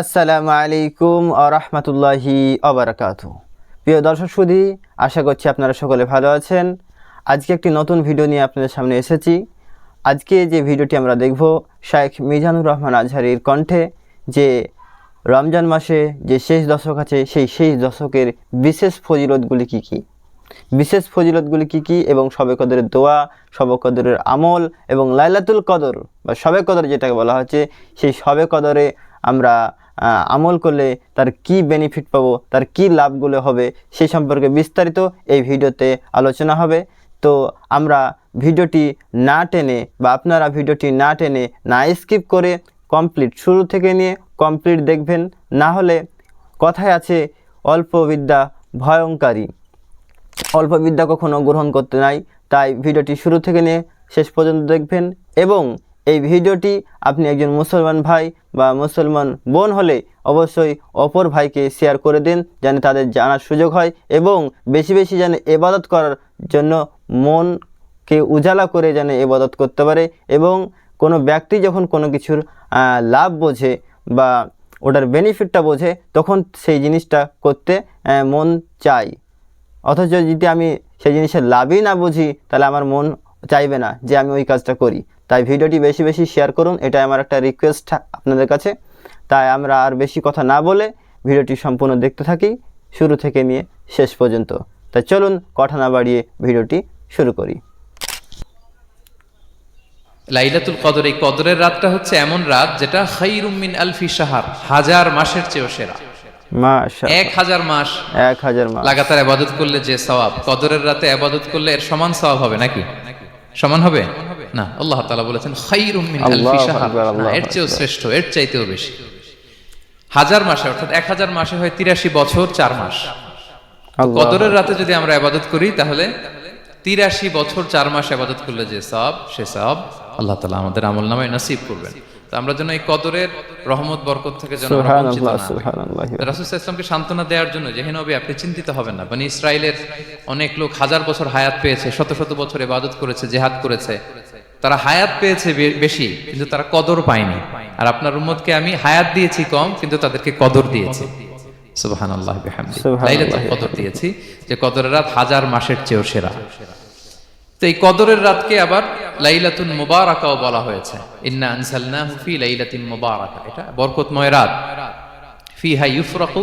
আসসালামু আলাইকুম আরহামতুল্লাহি অবরাকাত প্রিয় দর্শক সুধী, আশা করছি আপনারা সকলে ভালো আছেন। আজকে একটি নতুন ভিডিও নিয়ে আপনাদের সামনে এসেছি। আজকে যে ভিডিওটি আমরা দেখব, শায়েখ মিজানুর রহমান আজহারির কণ্ঠে, যে রমজান মাসে যে শেষ দশক আছে, সেই শেষ দশকের বিশেষ ফজিলতগুলি কী কী? বিশেষ ফজিলতগুলি কী কী এবং শবে কদরের দোয়া শবে কদরের আমল এবং লাইলাতুল কদর বা শবে কদর যেটাকে বলা হচ্ছে, সেই শবে কদরে আমরা আমল করলে তার কি বেনিফিট পাবো, তার কি লাভগুলো হবে, সেই সম্পর্কে বিস্তারিত এই ভিডিওতে আলোচনা হবে। তো আমরা ভিডিওটি না টেনে বা আপনারা ভিডিওটি না টেনে, না স্কিপ করে কমপ্লিট শুরু থেকে নিয়ে কমপ্লিট দেখবেন। না হলে কথায় আছে, অল্প বিদ্যা ভয়ঙ্করী। অল্প বিদ্যা কখনো গ্রহণ করতে নাই, তাই ভিডিওটি শুরু থেকে নিয়ে শেষ পর্যন্ত দেখবেন এবং এই ভিডিওটি আপনি একজন মুসলমান ভাই বা মুসলমান বোন হলে অবশ্যই অপর ভাইকে শেয়ার করে দিন, যেন তাদের জানার সুযোগ হয় এবং বেশি বেশি যেন এবাদত করার জন্য মনকে উজালা করে যেন এবাদত করতে পারে এবং কোনো ব্যক্তি যখন কোনো কিছুর লাভ বোঝে বা ওটার বেনিফিটটা বোঝে, তখন সেই জিনিসটা করতে মন চাই অথচ যদি আমি সেই জিনিসের লাভই না বুঝি, তাহলে আমার মন চাইবে না যে আমি ওই কাজটা করি। তাই ভিডিওটি বেশি বেশি শেয়ার করুন এটা আমার একটা রিকোয়েস্ট আপনাদের কাছে। তাই আমরা আর বেশি কথা না বলে ভিডিওটি সম্পূর্ণ দেখতে থাকি শুরু থেকে নিয়ে শেষ পর্যন্ত। তাই চলুন কথা না বাড়িয়ে ভিডিওটি শুরু করি। লাইলাতুল কদর এই কদরের রাতটা হচ্ছে এমন রাত যেটা খাইরুম মিন আলফি শাহার হাজার মাসের চেয়েও সেরা। এক হাজার মাস এক হাজার মা লাগাতার আবাদত করলে যে সওয়াব কদরের রাতে আবাদত করলে এর সমান সওয়াব হবে নাকি? সমান হবে? না আল্লাহ তাআলা বলেছেন খাইরুম মিন আলফি শাহার। এর চেয়েও শ্রেষ্ঠ এর চাইতেও বেশি। হাজার মাসে অর্থাৎ এক হাজার মাসে হয় তিরাশি বছর চার মাস। কদরের রাতে যদি আমরা আবাদত করি তাহলে তিরাশি বছর চার মাস আবাদত করলে যে সব সে সব আল্লাহ তালা আমাদের আমল নামায় নসিব করবেন। তো আমরা যেন এই কদরের রহমত বরকত থেকে যেন রাসূল ইসলামকে সান্ত্বনা দেওয়ার জন্য যে নবী আপনি চিন্তিত হবেন না। মানে ইসরায়েলের অনেক লোক হাজার বছর হায়াত পেয়েছে শত শত বছর ইবাদত করেছে জেহাদ করেছে। তারা হায়াত পেয়েছে বেশি কিন্তু তারা কদর পায়নি। আর আপনার উম্মতকে আমি হায়াত দিয়েছি কম কিন্তু তাদেরকে কদর দিয়েছি। বিহামদি। কদর দিয়েছি যে কদরের রাত হাজার মাসের চেয়েও সেরা। তো এই কদরের রাতকে আবার লাইলাতুন মুবারাকাও বলা হয়েছে। ইন্না ফি লাইলাতিন মুবারাকা। এটা বরকতময় রাত। ফিহা ইউফরাকু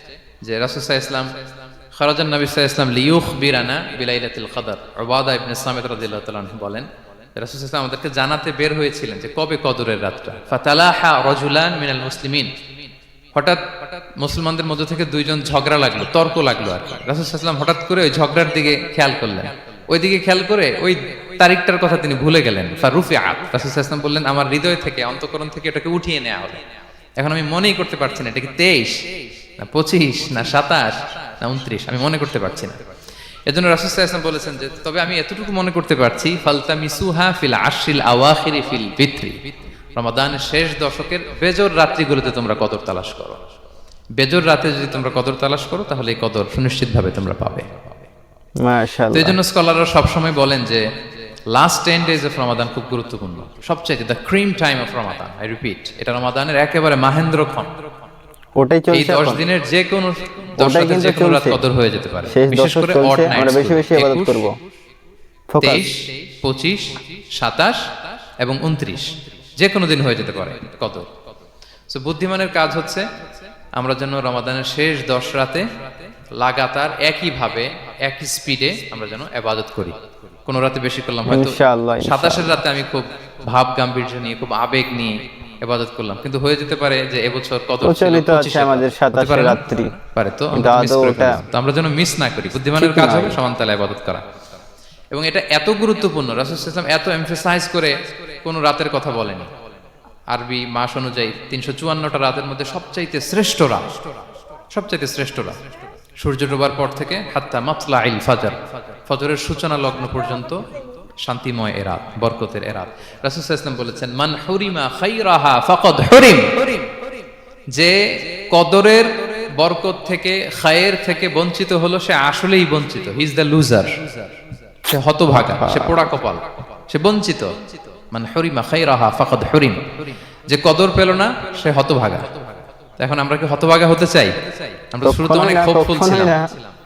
যে রাসুল ইসলাম খরাজান নবী ইসলাম লিউখ বিরানা বিলাইলাতুল কদর। ওবাদা ইবনে সামিদ রাদিয়াল্লাহু তাআলা বলেন রাসুল ইসলাম আমাদেরকে জানাতে বের হয়েছিলেন যে কবে কদরের রাতটা। ফাতালাহা রাজুলান মিনাল মুসলিমিন। হঠাৎ মুসলমানদের মধ্যে থেকে দুইজন ঝগড়া লাগল, তর্ক লাগল আর কি। রাসুলাম হঠাৎ করে ওই ঝগড়ার দিকে খেয়াল করলেন। ওইদিকে খেয়াল করে ওই তারিখটার কথা তিনি ভুলে গেলেন। ফারুফি আত রাসুলাম বললেন, আমার হৃদয় থেকে, অন্তকরণ থেকে এটাকে উঠিয়ে নেওয়া হলো এখন আমি মনেই করতে পারছি না, এটা কি তেইশ? না পঁচিশ না সাতাশ না উনত্রিশ আমি মনে করতে পারছি না। এজন্য রাসুলাম বলেছেন যে তবে আমি এতটুকু মনে করতে পারছি ফালতামিসুহা ফিল আশরিল আওয়াখিরি ফিল বিত্রি রমাদানের শেষ দশকের বেজর রাত্রিগুলোতে তোমরা কদর তালাশ করো। বেজর রাতে যদি তোমরা কদর তালাশ করো তাহলে এই কদর সুনিশ্চিতভাবে তোমরা পাবে। তো এই জন্য স্কলাররা সবসময় বলেন যে last ten days of Ramadan খুব গুরুত্বপূর্ণ। সবচেয়ে the cream time of Ramadan I repeat এটা রমাদানের একেবারে মাহেন্দ্রক্ষণ। ওটাই চলছে দশ এখন। দিনের যে কোনো ওটাই কিন্তু রাত কদর হয়ে যেতে পারে। শেষ বিশেষ করে আমরা বেশি বেশি ইবাদত করব। ফোকাস তেইশ পঁচিশ সাতাশ এবং উনত্রিশ। যে কোনো দিন হয়ে যেতে পারে তো বুদ্ধিমানের কাজ হচ্ছে আমরা যেন রমাদানের শেষ দশ রাতে লাগাতার একইভাবে একই স্পিডে আমরা যেন আবাদত করি। কোন রাতে বেশি করলাম হয়তো। সাতাশের রাতে আমি খুব ভাব গাম্ভীর্য নিয়ে খুব আবেগ নিয়ে এবাদত করলাম। কিন্তু হয়ে যেতে পারে যে এবছর কত প্রচলিত আছে আমাদের সাতাশে রাত্রি। পারে তো আমরা যেন মিস না করি। বুদ্ধিমানের কাজ হবে সমান তালে আবাদত করা। এবং এটা এত গুরুত্বপূর্ণ রাসুল ইসলাম এত এমফেসাইজ করে কোন রাতের কথা বলেনি। আরবি মাস অনুযায়ী তিনশো চুয়ান্নটা রাতের মধ্যে সবচাইতে শ্রেষ্ঠ রাত। সবচাইতে শ্রেষ্ঠ রাত। সূর্য ডোবার পর থেকে হাত্তা মাতলা ইল ফাজার। ফজরের সূচনা লগ্ন পর্যন্ত শান্তিময় এরাত বরকতের এরাত। রাসূল ওয়াসাল্লাম বলেছেন মান হুরিমা খাইরাহা ফাকাদ হুরিম। যে কদরের বরকত থেকে খায়ের থেকে বঞ্চিত হলো সে আসলেই বঞ্চিত। হি ইজ দ্য লুজার সে হতভাগা সে পোড়া কপাল সে বঞ্চিত। মানে হরিমা খাইরাহা ফাকাদ হরিম। যে কদর পেল না সে হতভাগা। এখন আমরা কি হতভাগা হতে চাই? আমরা শুরুতে অনেক হোপফুল ছিলাম।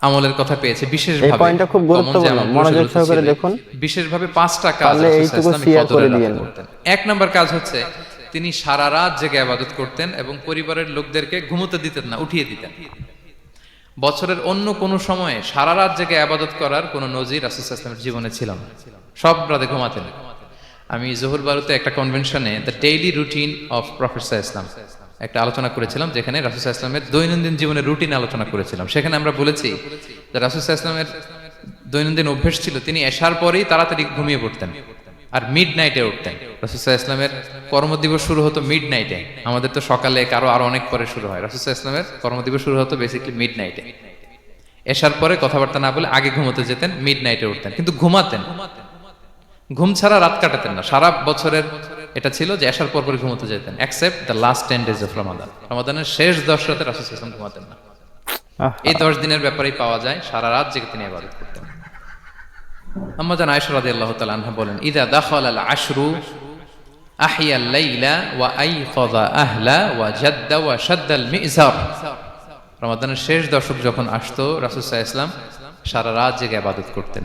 আমলের কথা পেয়েছি বিশেষ এই পয়েন্টটা খুব গুরুত্বপূর্ণ। মনোযোগ সহকারে দেখুন। বিশেষভাবে পাঁচটা কাজ রাসূল এইটুকু আলাইহি করে দিয়েন। এক নম্বর কাজ হচ্ছে তিনি সারা রাত জেগে আবাদত করতেন এবং পরিবারের লোকদেরকে ঘুমোতে দিতেন না উঠিয়ে দিতেন বছরের অন্য কোনো সময়ে সারা রাত জেগে আবাদত করার কোনো নজির রাসুলের জীবনে ছিল না সব রাতে ঘুমাতেন আমি জহুর বারুতে একটা কনভেনশনে the daily routine of professor Islam একটা আলোচনা করেছিলাম যেখানে রাসুল ইসলামের দৈনন্দিন জীবনের রুটিন আলোচনা করেছিলাম। সেখানে আমরা বলেছি যে রাসুল ইসলামের দৈনন্দিন অভ্যেস ছিল, তিনি এসার পরেই তাড়াতাড়ি ঘুমিয়ে পড়তেন আর মিড নাইটে উঠতেন রাসুসাহ ইসলামের কর্মদিবস শুরু হতো মিড নাইটে আমাদের তো সকালে কারও আরও অনেক পরে শুরু হয়। রাসুসাহ ইসলামের কর্মদিবস শুরু হতো বেসিক্যালি মিড নাইটে এসার পরে কথাবার্তা না বলে আগে ঘুমোতে যেতেন মিড নাইটে উঠতেন। কিন্তু ঘুমাতেন। ঘুম ছাড়া রাত কাটাতেন না। সারা বছরের এটা ছিল যে এসার পর পরে ঘুমোতে যেতেন except the last ten days of Ramadan রমাদানের শেষ দশ রাতে রাসুল ইসলাম ঘুমাতেন না। এই দশ দিনের ব্যাপারেই পাওয়া যায় সারা রাত জেগে তিনি আবাদত করতেন। আম্মা জান আয়েশা রাদিয়াল্লাহু তাআলা আনহা বলেন ইদা দাখাল আল আশরু আহিয়া লাইলা ওয়া আইকাযা আহলা ওয়া জাদ্দা ওয়া শাদ্দা আল মিজার। রমাদানের শেষ দশক যখন আসতো রাসূল সাল্লাল্লাহু আলাইহি ওয়াসাল্লাম সারা রাত জেগে ইবাদত করতেন।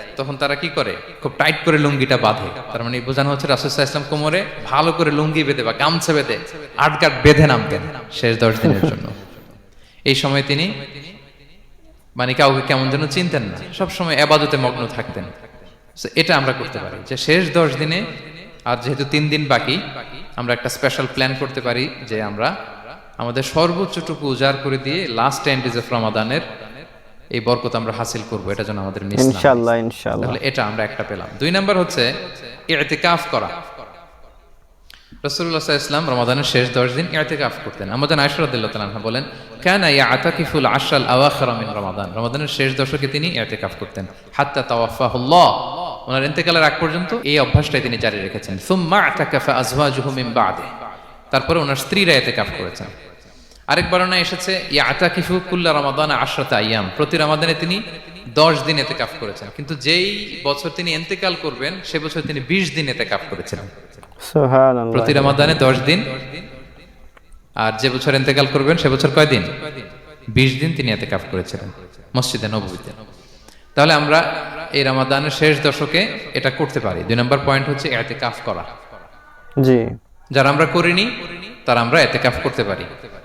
তখন তারা কি করে? খুব টাইট করে লুঙ্গিটা বাঁধে। তার মানে বোঝানো হচ্ছে রাসুসাহ ইসলাম কোমরে ভালো করে লুঙ্গি বেঁধে বা গামছা বেঁধে আটগাট বেঁধে নামতেন শেষ দশ দিনের জন্য। এই সময় তিনি মানে কাউকে কেমন যেন চিনতেন না। সবসময় এবাদতে মগ্ন থাকতেন। এটা আমরা করতে পারি যে শেষ দশ দিনে, আর যেহেতু তিন দিন বাকি, আমরা একটা স্পেশাল প্ল্যান করতে পারি যে আমরা আমাদের সর্বোচ্চটুকু উজাড় করে দিয়ে লাস্ট টেন ডেজ অফ রমাদানের এই বরকত আমরা হাসিল করব এটা যেন আমাদের মিস না ইনশাআল্লাহ ইনশাআল্লাহ। তাহলে এটা আমরা একটা পেলাম। দুই নাম্বার হচ্ছে ইতিকাফ করা। রসুল্লাহ ইসলাম রমাদানের শেষ দশ দিন ইতিকাফ করতেন। আমাদের তালাহা বলেন কেন আতাকিফুল আশাল রমাদান। রমাদানের শেষ দশকে তিনি ইতিকাফ করতেন। হাত্তা তাওয়াফাহুল্লাহ। ওনার ইন্তেকালের আগ পর্যন্ত এই অভ্যাসটাই তিনি জারি রেখেছেন। সুম্মা আতাকাফা আজওয়াজুহু মিন বাদে। তারপরে ওনার স্ত্রীরা ইতিকাফ করেছেন। আরেক বর্ণনা এসেছে ইয়াতাকিফু কুল্লা রমাদান আশরাতা আইয়াম প্রতি রমাদানে তিনি দশ দিন এতেকাফ করেছেন। কিন্তু যেই বছর তিনি এন্তেকাল করবেন সে বছর তিনি বিশ দিন এতেকাফ করেছিলেন সুবহানাল্লাহ। প্রতি রমাদানে দশ দিন। আর যে বছর এন্তেকাল করবেন সে বছর কয় দিন? বিশ দিন তিনি এতেকাফ করেছিলেন মসজিদে নবীতে তাহলে আমরা এই রমাদানের শেষ দশকে এটা করতে পারি। দুই নম্বর পয়েন্ট হচ্ছে এতেকাফ করা। জি। যারা আমরা করিনি তারা আমরা এতেকাফ করতে পারি।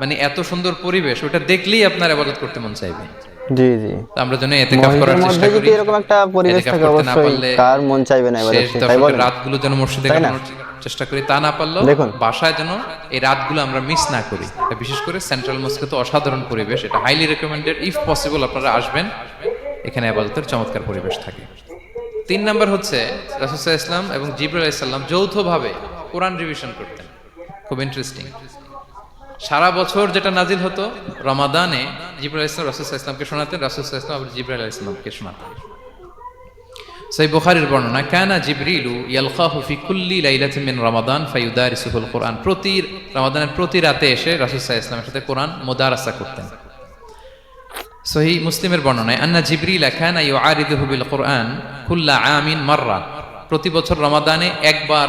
মানে এত সুন্দর পরিবেশ ওটা দেখলেই আপনার আবাদত করতে মন চাইবে। জি জি। আমরা এতেকাফ করার চেষ্টা করি। এরকম একটা পরিবেশ থাকে অবশ্যই কার মন চাইবে না তাই বলেন রাতগুলো যেন মসজিদে কাটানোর চেষ্টা করি তা না পারলেও বাসায় যেন এই রাতগুলো আমরা মিস না করি। বিশেষ করে সেন্ট্রাল মস্কে তো অসাধারণ পরিবেশ এটা হাইলি রেকমেন্ডেড ইফ পসিবল আপনারা আসবেন এখানে আবাদতের চমৎকার পরিবেশ থাকে। তিন নাম্বার হচ্ছে রাসুসাহ ইসলাম এবং জিবরুল ইসলাম যৌথভাবে কোরআন রিভিশন করতেন। খুব ইন্টারেস্টিং সারা বছর যেটা নাজিল হতো, রমাদানে জিবরুল ইসলাম রাসুসাহ ইসলামকে শোনাতেন রাসুসাহ ইসলাম আবার জিবরুল ইসলামকে শোনাতেন। সেই বুখারীর বর্ণনা, কানা জিবরিলু ইয়ালকাহু ফি কুল্লি লাইলাতিন মিন রমাদান ফায়ুদারিসুহুল কোরআন। প্রতি রমাদানের প্রতি রাতে এসে রাসূল সাল্লাল্লাহু সাথে কোরআন মুদারাসা করতেন। সহি মুসলিমের বর্ণনায়, আন্না জিবরিল কানা ইউআরিদুহু বিল কোরআন কুল্লা আমিন মাররা। প্রতি বছর রমাদানে একবার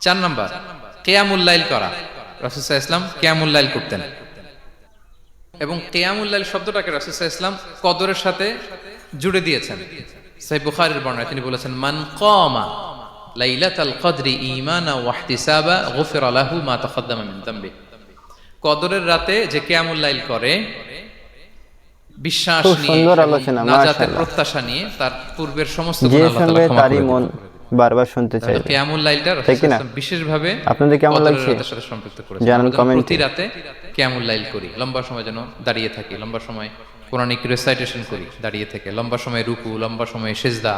চার নাম্বার কেয়ামুল্লাইল করা। রাসুল ইসলাম কেয়ামুল্লাইল করতেন। এবং কেয়ামুল্লাইল শব্দটাকে রাসুল ইসলাম কদরের সাথে জুড়ে দিয়েছেন। সাই বুখারীর বর্ণনায় তিনি বলেছেন মান কমা লাইলাতাল কদরি ঈমানা ওয়া ইহতিসাবা গুফিরা মা তাকাদ্দামা মিন যামবি কদরের রাতে যে কেয়ামুল্লাইল করে বিশ্বাস নিয়ে নাজাতের প্রত্যাশা নিয়ে তার পূর্বের সমস্ত গুনাহ আল্লাহ ক্ষমা করে দিবেন। বারবার শুনতে তাহলে কেয়ামুল লাইলটা না? বিশেষভাবে আপনাদের কেমন লাগছে? সাথে সম্পৃক্ত করেছে? জানান কমেন্টে। প্রতি রাতে কেয়ামুল লাইল করি? লম্বা সময় যেন দাঁড়িয়ে থাকি লম্বা সময় কোরআনিক রেসাইটেশন করি দাঁড়িয়ে থেকে। লম্বা সময় রুকু লম্বা সময় সেজদা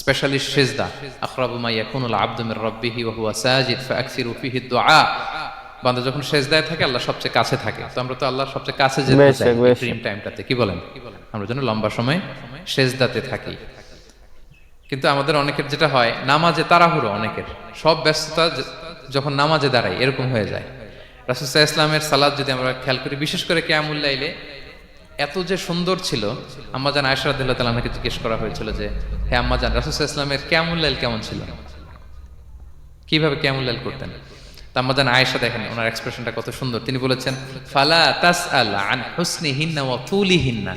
স্পেশালি সেজদা। আখরাবু মা ইয়াকুনুল আবদু মির রাব্বিহি ওয়া হুয়া সাজিদ ফাআকসিরু ফিহি দুআ। বান্দা যখন সেজদায় থাকে আল্লাহ সবচেয়ে কাছে থাকে। তো আমরা তো আল্লাহ সবচেয়ে কাছে যেতে চাই টাইমটাতে কি বলেন? আমরা যেন লম্বা সময় সেজদাতে থাকি। কিন্তু আমাদের অনেকের যেটা হয়, নামাজে তাড়াহুড়ো অনেকের। সব ব্যস্ততা যখন নামাজে দাঁড়ায় এরকম হয়ে যায়। রাসুসাহ ইসলামের সালাদ যদি আমরা খেয়াল করি, বিশেষ করে কেয়ামুল্লাইলে এত যে সুন্দর ছিল আম্মাজান আয়সরাদুল্লাহ তালাকে জিজ্ঞেস করা হয়েছিল যে, হে আম্মাজান রাসুসাহ ইসলামের কেয়ামুল্লাইল কেমন ছিল? কীভাবে কেয়ামুল্লাইল করতেন? তা আম্মাজান আয়েশা দেখেন, ওনার এক্সপ্রেশনটা কত সুন্দর। তিনি বলেছেন, ফালা তাস আল আন হুসনি হিন্না ওয়া তুলি হিন্না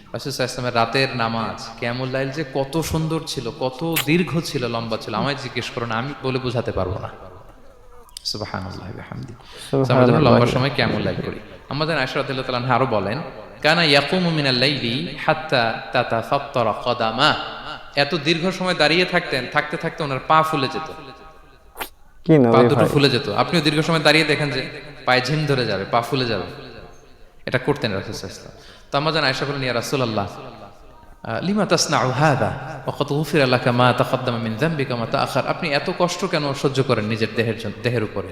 ইসলামের রাতের নামাজ কেমুল্লাইল যে কত সুন্দর ছিল কত দীর্ঘ ছিল লম্বা ছিল আমায় জিজ্ঞেস করো না আমি বলে বোঝাতে পারব না। আমরা লম্বা সময় লাইল করি। আমাদের আরও বলেন কানা ইয়াকুমু লাইলি কদামা। এত দীর্ঘ সময় দাঁড়িয়ে থাকতেন থাকতে থাকতে ওনার পা ফুলে যেত। কি পা দুটো ফুলে যেত। আপনিও দীর্ঘ সময় দাঁড়িয়ে দেখেন যে পায়ে ঝিম ধরে যাবে পা ফুলে যাবে। এটা করতেন ওয়াসাল্লাম। তো আমরা জান আয়েশা বলেন ইয়া রাসূলুল্লাহ লিমা তাসনাউ হাদা? ওয়াকাদ গুফিরা লাকা মা তাকদ্দামা মিন যামবিকা, মা তাআখার। আপনি এত কষ্ট কেন সহ্য করেন নিজের দেহের জন্য, দেহের উপরে?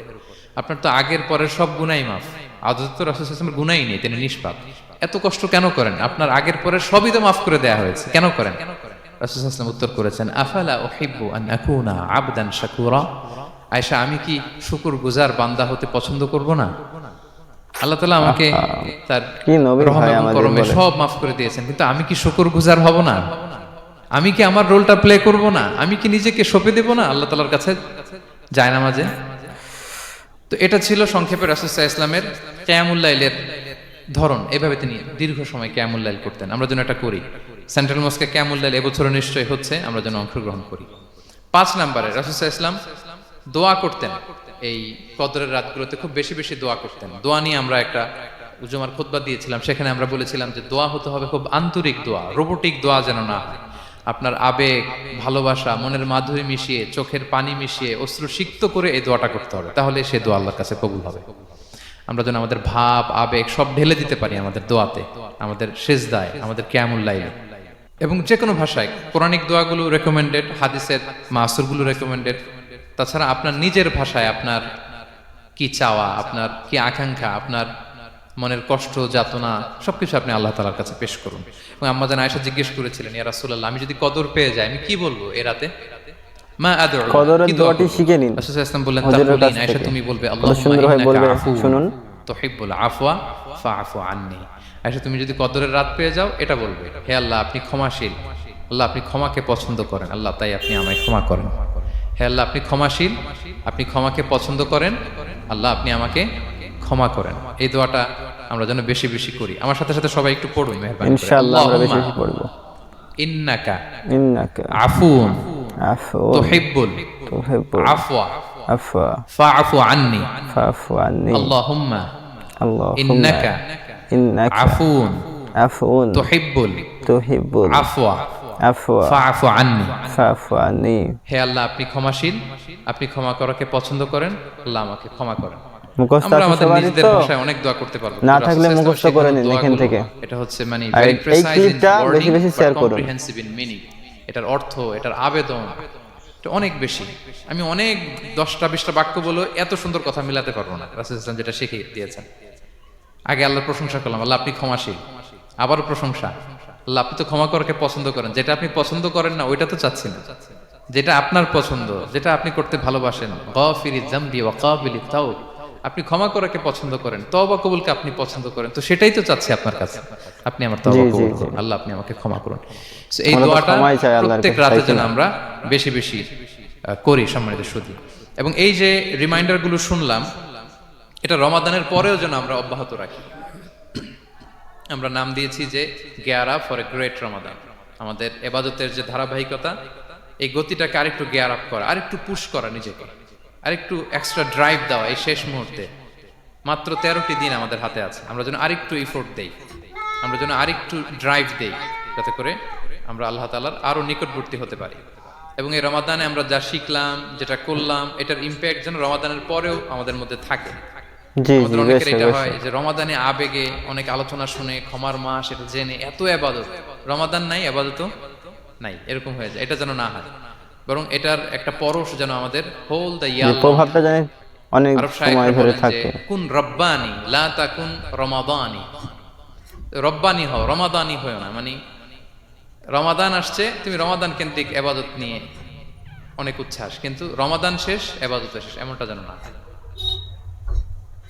আপনার তো আগের পরের সব গুনাই মাফ। আদত তো রাসূল আলাইহি গুনাই নেই, তিনি নিষ্পাপ। এত কষ্ট কেন করেন? আপনার আগের পরের সবই তো মাফ করে দেয়া হয়েছে, কেন করেন? রাসূল ওয়াসাল্লাম উত্তর করেছেন, আফালা উহিব্বু আন আকুনা আবদান শাকুরা? আয়েশা, আমি কি শুকুর গুজার বান্দা হতে পছন্দ করব না? আল্লাহ তালা আমাকে তার করমে সব মাফ করে দিয়েছেন কিন্তু আমি কি শুকুর গুজার হব না? আমি কি আমার রোলটা প্লে করব না? আমি কি নিজেকে সঁপে দেব না? আল্লাহ তালার কাছে যায় না মাঝে তো এটা ছিল সংক্ষেপে রাসুসাহ ইসলামের ক্যামুল্লাইলের ধরন। এভাবে তিনি দীর্ঘ সময় ক্যামুল্লাইল করতেন। আমরা যেন এটা করি। সেন্ট্রাল মস্কে ক্যামুল্লাইল এবছরও নিশ্চয়ই হচ্ছে আমরা যেন অংশগ্রহণ করি। পাঁচ নম্বরে রাসুসাহ ইসলাম দোয়া করতেন। এই কদরের রাতগুলোতে খুব বেশি বেশি দোয়া করতেন। দোয়া নিয়ে আমরা একটা উজুমার খুতবা দিয়েছিলাম, সেখানে আমরা বলেছিলাম যে দোয়া হতে হবে খুব আন্তরিক দোয়া, রোবোটিক দোয়া যেন না আপনার আবেগ, ভালোবাসা, মনের মাধুরী মিশিয়ে, চোখের পানি মিশিয়ে অশ্রু সিক্ত করে এই দোয়াটা করতে হবে। তাহলে সে দোয়া আল্লাহর কাছে কবুল হবে। আমরা যেন আমাদের ভাব, আবেগ সব ঢেলে দিতে পারি আমাদের দোয়াতে, আমাদের শেষ দায় আমাদের ক্যামুল্লাইলে এবং যে কোনো ভাষায় পৌরাণিক দোয়াগুলো রেকমেন্ডেড হাদিসের মাসুরগুলো রেকমেন্ডেড তাছাড়া আপনার নিজের ভাষায় আপনার কি চাওয়া আপনার কি আকাঙ্ক্ষা আপনার মনের কষ্ট যাতনা সবকিছু আপনি আল্লাহ তালার কাছে পেশ করুন। এবং আম্মা জান আয়সা জিজ্ঞেস করেছিলেন ইয়া রাসূলুল্লাহ আমি যদি কদর পেয়ে যাই আমি কি বলব এ রাতে? মা আদউ কদরের দোয়াটি শিখে নিন। রাসূল সাল্লাল্লাহু বললেন তাকুলিন আয়েশা তুমি বলবে আল্লাহুম্মা ইন্নাকা বলবে শুনুন। তুহিব্বুল আফওয়া ফাআফু আন্নি। আয়েশা তুমি যদি কদরের রাত পেয়ে যাও এটা বলবে হে আল্লাহ আপনি ক্ষমাশীল। আল্লাহ আপনি ক্ষমাকে পছন্দ করেন। আল্লাহ তাই আপনি আমায় ক্ষমা করেন। হে আল্লাহ আপনি ক্ষমাশীল। আপনি ক্ষমাকে পছন্দ করেন। আল্লাহ আপনি আমাকে ক্ষমা করেন। এই দোয়াটা আমরা যেন বেশি বেশি করি। আমার সাথে সাথে সবাই একটু পড়ুন মেহরবানি ইনশাআল্লাহ আমরা বেশি বেশি পড়ব। ইন্নাকা ইন্নাকা। আফুন আফুন তুহিব্বুল। তুহিব্বুল। আফওয়া। আফওয়া। ফাআফু আন্নি। ফাফু আন্নি। আল্লাহুম্মা আল্লাহুম্মা। ইন্নাকা ইন্নাকা। আফুন আফুন তুহিব্বুল। তুহিব্বুল। আফওয়া। ফাআফু আন্নি। আন্নি। হে আল্লাহ আপনি ক্ষমাশীল। আপনি ক্ষমা করাকে পছন্দ করেন আল্লাহ আমাকে ক্ষমা করেন। মুখস্থ আছে আমাদের নিজেদের তো? ভাষায় অনেক দোয়া করতে পারব। না থাকলে মুখস্থ করে নিন এখান থেকে। এটা হচ্ছে মানে in ক্লিপটা wording, বেশি বেশি শেয়ার করুন। এটার অর্থ এটার আবেদন এটা অনেক বেশি। আমি অনেক দশটা বিশটা বাক্য বলে এত সুন্দর কথা মিলাতে পারব না রাসূল ইসলাম যেটা শিখিয়ে দিয়েছেন। আগে আল্লাহর প্রশংসা করলাম আল্লাহ আপনি ক্ষমাশীল। আবারও প্রশংসা। আল্লাহ আপনি তো ক্ষমা করাকে পছন্দ করেন। যেটা আপনি পছন্দ করেন না ওইটা তো চাচ্ছি না যেটা আপনার পছন্দ যেটা আপনি করতে ভালোবাসেন। গফিরি জাম্বি আপনি ক্ষমা করাকে পছন্দ করেন তওবা কবুলকে আপনি পছন্দ করেন তো সেটাই তো চাচ্ছি আপনার কাছে। আপনি আমার তওবা জি, কবুল করুন আল্লাহ আপনি আমাকে ক্ষমা করুন। এই দোয়াটা প্রত্যেক রাতে যেন আমরা বেশি বেশি করি সম্মানিত সুধী এবং এই যে রিমাইন্ডারগুলো শুনলাম এটা রমাদানের পরেও যেন আমরা অব্যাহত রাখি। আমরা নাম দিয়েছি যে gear for a great Ramadan আমাদের এবাদতের যে ধারাবাহিকতা, এই গতিটাকে আরেকটু গেয়ার আপ করা, আরেকটু পুশ করা নিজেকে। আরেকটু এক্সট্রা ড্রাইভ দেওয়া এই শেষ মুহূর্তে। মাত্র তেরোটি দিন আমাদের হাতে আছে। আমরা যেন আরেকটু ইফোর্ট দেই। আমরা যেন আরেকটু ড্রাইভ দেই, যাতে করে আমরা আল্লাহ তালার আরও নিকটবর্তী হতে পারি। এবং এই রমাদানে আমরা যা শিখলাম, যেটা করলাম, এটার ইম্প্যাক্ট যেন রমাদানের পরেও আমাদের মধ্যে থাকে। আমাদের অনেকের এটা হয় যে রমাদানে আবেগে অনেক আলোচনা শুনে ক্ষমার মাস এটা জেনে এত আবাদত। রমাদান নাই আবাদত নাই এরকম হয়ে যায়। এটা যেন না হয়। বরং এটার একটা পরশ যেন আমাদের হোল দ্য প্রভাবটা জানি অনেক সময় ধরে থাকে। কুন রব্বানি লা তাকুন রমাদানি। রব্বানি হও রমাদানি হও না। মানে রমাদান আসছে তুমি রমাদান কেন্দ্রিক এবাদত নিয়ে অনেক উচ্ছ্বাস। কিন্তু রমাদান শেষ এবাদত শেষ এমনটা যেন না হয়।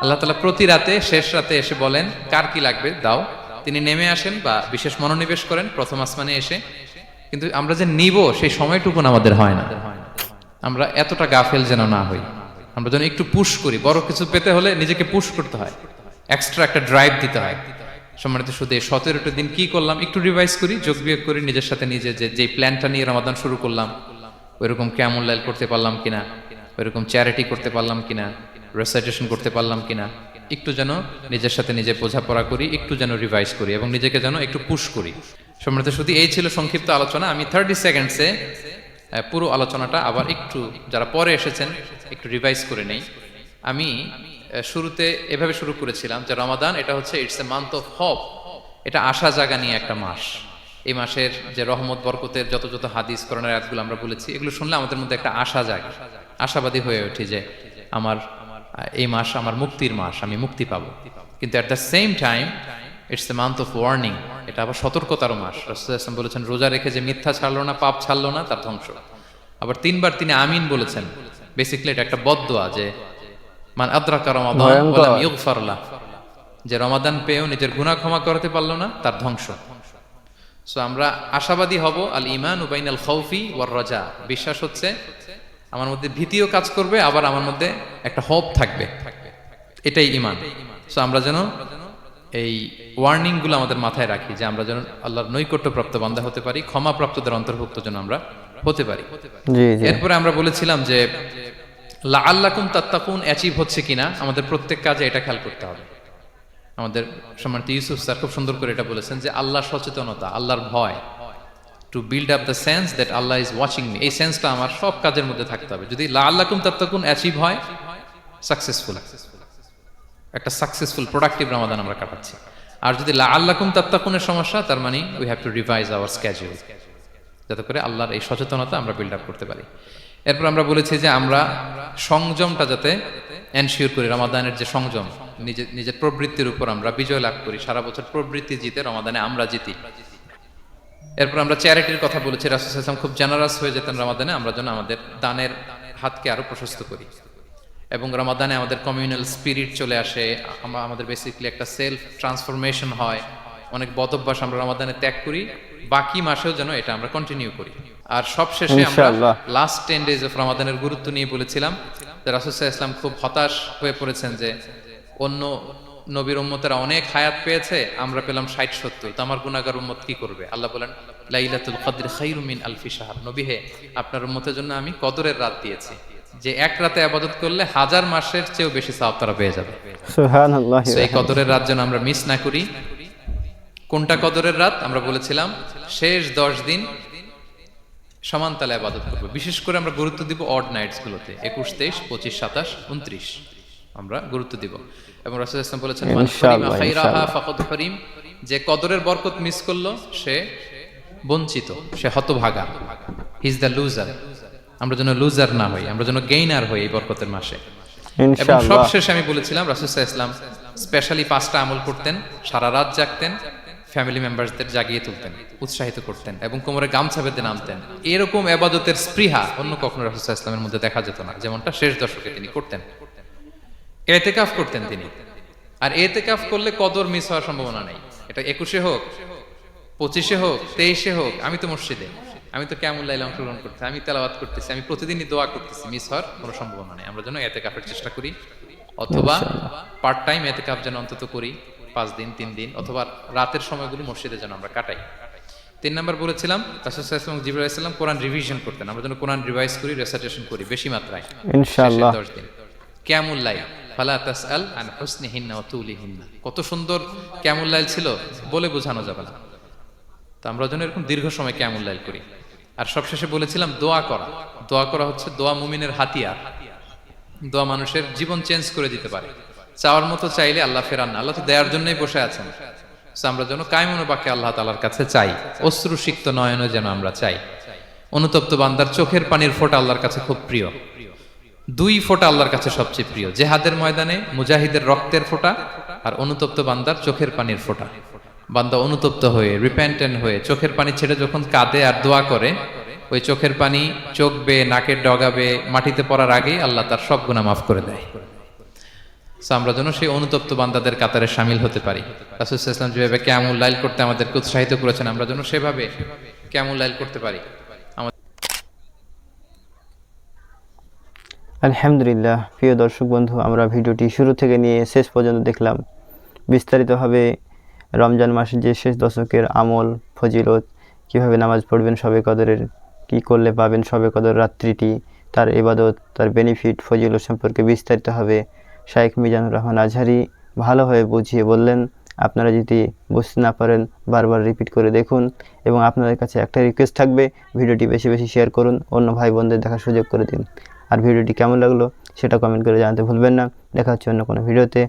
আল্লাহ তালা প্রতি রাতে, শেষ রাতে এসে বলেন, কার কি লাগবে? দাও। তিনি নেমে আসেন বা বিশেষ মনোনিবেশ করেন, প্রথম আসমানে এসে। কিন্তু আমরা যে নিব, সেই সময়টুকুন আমাদের হয় না। আমরা এতটা গাফেল যেন না হই। আমরা যেন একটু পুশ করি। বড় কিছু পেতে হলে নিজেকে পুশ করতে হয়। এক্সট্রা একটা ড্রাইভ দিতে হয়। সম্মানিত শুধু এই সতেরোটা দিন কি করলাম? একটু রিভাইজ করি, যোগ বিয়োগ করি, নিজের সাথে নিজে যে যে প্ল্যানটা নিয়ে রমাদান শুরু করলাম, ওইরকম কেমন লাইল করতে পারলাম কিনা? ওইরকম চ্যারিটি করতে পারলাম কিনা? রেসাইটেশন করতে পারলাম কিনা? একটু যেন নিজের সাথে নিজে বোঝাপড়া করি, একটু যেন রিভাইজ করি এবং নিজেকে যেন একটু পুশ করি। সম্মানিত শুধু এই ছিল সংক্ষিপ্ত আলোচনা। আমি থার্টি সেকেন্ডসে পুরো আলোচনাটা আবার একটু যারা পরে এসেছেন, একটু রিভাইজ করে নেই। আমি শুরুতে এভাবে শুরু করেছিলাম যে রমাদান, এটা হচ্ছে it's a month of hope এটা আশা জাগা নিয়ে একটা মাস। এই মাসের যে রহমত, বরকতের যত যত হাদিস করোনার আয়াতগুলো আমরা বলেছি, এগুলো শুনলে আমাদের মধ্যে একটা আশা জাগে। আশাবাদী হয়ে ওঠে যে আমার এই মাস আমার মুক্তির মাস আমি মুক্তি পাবো। কিন্তু at the same time it's a month of warning এটা আবার সতর্কতার মাস। রাসূল আসলাম বলেছেন রোজা রেখে যে মিথ্যা ছাড়লো না পাপ ছাড়লো না তার ধ্বংস। আবার তিনবার তিনি আমিন বলেছেন। বেসিক্যালি এটা একটা বদদোয়া যে মান আদ্রাকা রমাদান লাহ। যে রমাদান পেয়েও নিজের গুনাহ ক্ষমা করতে পারল না তার ধ্বংস। সো আমরা আশাবাদী হব আল ইমান উবাইন আল খৌফি ওয়ার রাজা বিশ্বাস হচ্ছে আমার মধ্যে ভীতিও কাজ করবে আবার আমার মধ্যে একটা হোপ থাকবে। এটাই ইমান। সো আমরা যেন এই ওয়ার্নিংগুলো আমাদের মাথায় রাখি যে আমরা যেন আল্লাহর নৈকট্য প্রাপ্ত বান্দা হতে পারি ক্ষমা প্রাপ্তদের অন্তর্ভুক্ত যেন আমরা হতে পারি। এরপরে আমরা বলেছিলাম যে আল্লাকুম তাত্তাকুন অ্যাচিভ হচ্ছে কিনা আমাদের প্রত্যেক কাজে এটা খেয়াল করতে হবে। আমাদের সম্মানিত ইউসুফ স্যার খুব সুন্দর করে এটা বলেছেন যে আল্লাহর সচেতনতা আল্লাহর ভয় to build up the sense that Allah is watching me এই সেন্সটা আমার সব কাজের মধ্যে থাকতে হবে। যদি লা আল্লাকুম তাত্তাকুন অ্যাচিভ হয় সাকসেসফুল একটা সাকসেসফুল প্রোডাক্টিভ রমাদান আমরা কাটাচ্ছি। আর যদি লা আল্লাকুম তাত্তাকুনের সমস্যা, তার মানে we have to revise our schedule যাতে করে আল্লাহর এই সচেতনতা আমরা বিল্ড আপ করতে পারি। এরপর আমরা বলেছি যে আমরা সংযমটা যাতে এনশিওর করি রমাদানের যে সংযম, নিজের নিজের প্রবৃত্তির উপর আমরা বিজয় লাভ করি। সারা বছর প্রবৃত্তি জিতে রমাদানে আমরা জিতি। এরপর আমরা চ্যারিটির কথা বলেছি রাসুল ইসলাম খুব জেনারাস হয়ে যেতেন রমাদানে আমরা যেন আমাদের দানের হাতকে আরও প্রশস্ত করি। এবং রমাদানে আমাদের কমিউনাল স্পিরিট চলে আসে আমরা আমাদের বেসিক্যালি একটা সেলফ ট্রান্সফরমেশন হয়। অনেক বদভ্যাস আমরা রমাদানে ত্যাগ করি বাকি মাসেও যেন এটা আমরা কন্টিনিউ করি। আর সবশেষে আমরা লাস্ট টেন ডেজ অফ রমাদানের গুরুত্ব নিয়ে বলেছিলাম যে রাসুসাহ ইসলাম খুব হতাশ হয়ে পড়েছেন যে অন্য নবীর উম্মতেরা অনেক হায়াত পেয়েছে আমরা পেলাম ষাট সত্তর। তো আমার গুণাগার উম্মত কি করবে? আল্লাহ বলেন লাইলাতুল কদর খাইরুমিন আলফি সাহার নবী হে আপনার উম্মতের জন্য আমি কদরের রাত দিয়েছি। যে এক রাতে আবাদত করলে হাজার মাসের চেয়েও বেশি সওয়াব তারা পেয়ে যাবে। এই কদরের রাত যেন আমরা মিস না করি। কোনটা কদরের রাত? আমরা বলেছিলাম শেষ দশ দিন সমান তালে আবাদত করব। বিশেষ করে আমরা গুরুত্ব দিব অড নাইটস গুলোতে একুশ তেইশ পঁচিশ সাতাশ উনত্রিশ। আমরা গুরুত্ব দিব। এবং রাসুল ইসলাম বলেছেন "মান ইনশাআল্লাহ, হরিমা খাইরাহা ইনশাআল্লাহ। ফাকাদ হরিম। যে কদরের বরকত মিস করল সে বঞ্চিত সে হতভাগা। ইজ দ্য লুজার আমরা যেন লুজার না হই আমরা যেন গেইনার হই এই বরকতের মাসে। এবং সবশেষে আমি বলেছিলাম রাসুসাহ ইসলাম স্পেশালি পাঁচটা আমল করতেন সারা রাত জাগতেন ফ্যামিলি মেম্বারসদের জাগিয়ে তুলতেন উৎসাহিত করতেন এবং কোমরে গামছা বেঁধে নামতেন। এরকম এবাদতের স্পৃহা অন্য কখনো রাসুসাহ ইসলামের মধ্যে দেখা যেত না যেমনটা শেষ দশকে তিনি করতেন। এতেকাফ করতেন তিনি। আর এতেকাফ করলে কদর মিস হওয়ার সম্ভাবনা নেই। এটা একুশে হোক পঁচিশে হোক তেইশে হোক আমি তো মসজিদে। আমি তো কেমন লাইলে অংশগ্রহণ করতেছি আমি তেলাওয়াত করতেছি আমি প্রতিদিনই দোয়া করতেছি মিস হওয়ার কোনো সম্ভাবনা নেই। আমরা যেন এতে কাপের চেষ্টা করি অথবা পার্ট টাইম এতে কাপ যেন অন্তত করি পাঁচ দিন তিন দিন অথবা রাতের সময়গুলো মসজিদে যেন আমরা কাটাই। তিন নাম্বার বলেছিলাম রাসুসাল্লাম জিবুল ইসলাম কোরআন রিভিশন করতেন। আমরা যেন কোরআন রিভাইজ করি রেসাইটেশন করি বেশি মাত্রায়। ইনশাআল্লাহ। দশ দিন। তাসআল আন তুলিহিন্না। কত সুন্দর ক্যামুল্লাইল ছিল, বলে বোঝানো যাবে না। তো আমরা যেন এরকম দীর্ঘ সময় ক্যামুল্লাইল করি। আর সবশেষে বলেছিলাম, দোয়া করা। দোয়া করা হচ্ছে দোয়া মুমিনের হাতিয়ার। দোয়া মানুষের জীবন চেঞ্জ করে দিতে পারে। চাওয়ার মতো চাইলে আল্লাহ ফেরান না। আল্লাহ তো দেওয়ার জন্যই বসে আছেন। আমরা যেন কায়মনো বাক্যে আল্লাহ তালার কাছে চাই। অশ্রু সিক্ত নয়নও যেন আমরা চাই। অনুতপ্ত বান্দার চোখের পানির ফোঁটা আল্লাহর কাছে খুব প্রিয়। দুই ফোঁটা আল্লাহর কাছে সবচেয়ে প্রিয়। জেহাদের ময়দানে মুজাহিদের রক্তের ফোঁটা আর অনুতপ্ত বান্দার চোখের পানির ফোঁটা। বান্দা অনুতপ্ত হয়ে রিপেন্টেন্ট হয়ে, চোখের পানি ছেড়ে যখন কাঁদে আর দোয়া করে, ওই চোখের পানি চোখ বেয়ে নাকের ডগাবে, মাটিতে পড়ার আগেই আল্লাহ তার সব গুণা মাফ করে দেয়। আমরা যেন সেই অনুতপ্ত বান্দাদের কাতারে সামিল হতে পারি। রাসুল ইসলাম যেভাবে ক্যামুল লাইল করতে আমাদেরকে উৎসাহিত করেছেন, আমরা যেন সেভাবে ক্যামুল লাইল করতে পারি আমাদের আলহামদুলিল্লাহ, প্রিয় দর্শক বন্ধু, আমরা ভিডিওটি শুরু থেকে নিয়ে শেষ পর্যন্ত দেখলাম। বিস্তারিতভাবে রমজান মাসের যে শেষ দশকের আমল, ফজিলত, কীভাবে নামাজ পড়বেন সবে কদরের, কি করলে পাবেন সবে কদর রাত্রিটি, তার ইবাদত, তার বেনিফিট ফজিলত সম্পর্কে বিস্তারিতভাবে শাইখ মিজানুর রহমান আজহারি ভালোভাবে বুঝিয়ে বললেন। আপনারা যদি বুঝতে না পারেন, বারবার রিপিট করে দেখুন এবং আপনাদের কাছে একটা রিকোয়েস্ট থাকবে, ভিডিওটি বেশি বেশি শেয়ার করুন, অন্য ভাই বোনদের দেখার সুযোগ করে দিন। আর ভিডিওটি কেমন লাগল সেটা কমেন্ট করে জানাতে ভুলবেন না। দেখা হচ্ছে অন্য কোনো ভিডিওতে।